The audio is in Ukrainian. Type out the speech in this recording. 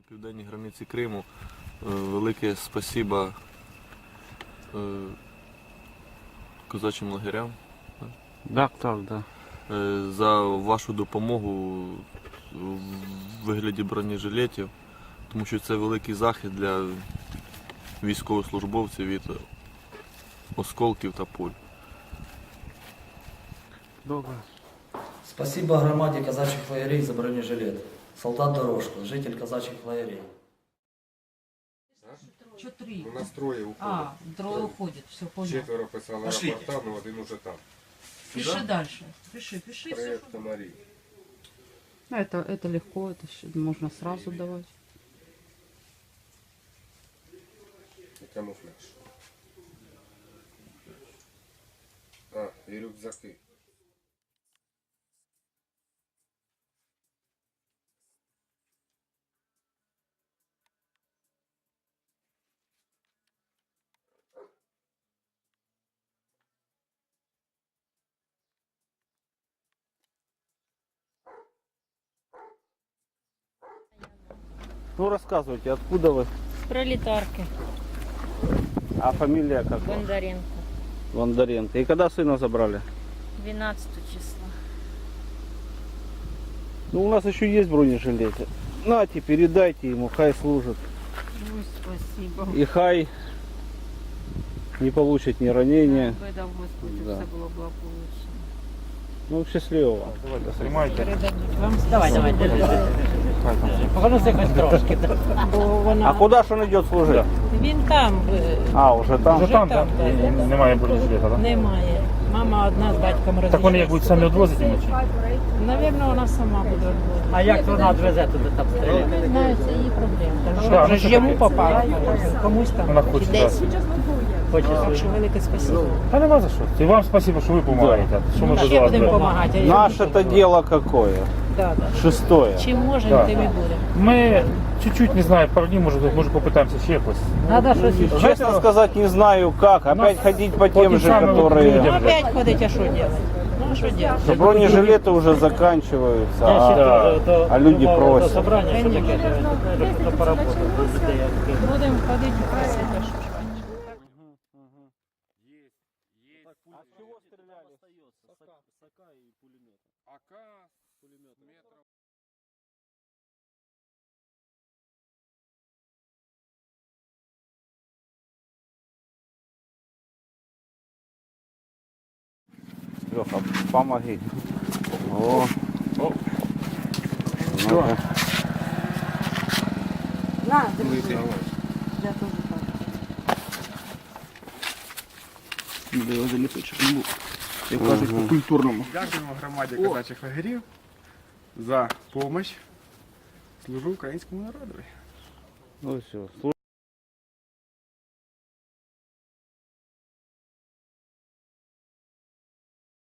на південній границі Криму. Е, Велике спасіба е, козачим лагерям Так, так, да. е, за вашу допомогу в вигляді бронежилетів, тому що це великий захист для військовослужбовців від осколків та пуль. Добре. Спасибо громаде казачьих лагерей за бронежилет. Солдат Дорожко, житель казачьих лагерей. Що три? У нас троє уходить. А, троє уходять, все понятно. Четверо писали Пошліть. рапорта, але один уже там. Пиши дальше. Пиши, пиши все. Проект Тамарі. Ну, Это, это легко, это щ- можно сразу давать. І камуфляж. А, і рюкзаки. Ну рассказывайте, откуда вы? Пролетарки. А фамилия как? Бондаренко. Бондаренко. И когда сына забрали? 12 числа. Ну у нас еще есть бронежилеты. Нате, передайте ему, хай служит. Ой, спасибо. И хай не получит ни ранения. Дав Господи, Да. все було благополучно. Ну, счастливо. Вам давай, давай, давай. Повернуся хоч трошки. Бо А вона... куда ж он идет служить? Він там, е, А, уже там? вже там, да, да, да. Немає бронежилета, так? Немає. Мама одна з батьком роз'їжджає. Так вони як будуть самі відвозити вночі? Навірно, вона сама буде відвозити. А як вона відвезе туди там стріляти? Не знаю, це її проблема. Тому що вже ну, ж йому попало, комусь там. Вона хоче. Хоче Так що велике спасибо. Та нема за що. І вам спасибо, що ви допомагаєте. Що ми Ще без вас? будемо робимо? допомагати. а я Наше-то буду. дело какое? Да, да. Шестое. Чим можемо, Да. тим і будемо. Ми чуть-чуть, не знаю, пару днів, може, може попитаємося ще якось. Треба щось. Честно сказать, не знаю как. Опять ходить по тем тем же, самым которые... людям. Ну, опять ходить, а що робити? Ну, а що робити? Что бронежилеты уже заканчиваются, Я ще а, теж до, а люди думав, просять. До собрання, що таке, то- то Поработати. людей, я такий. Будемо ходити і просити, а що ж. С стреляли? АК, метров. Леха, помоги. О. Ну-ка. На, держи. Я теж так. як кажуть по-культурному. Дякуємо громаді казачих лагерів за допомогу. Служу українському народу. Ну все.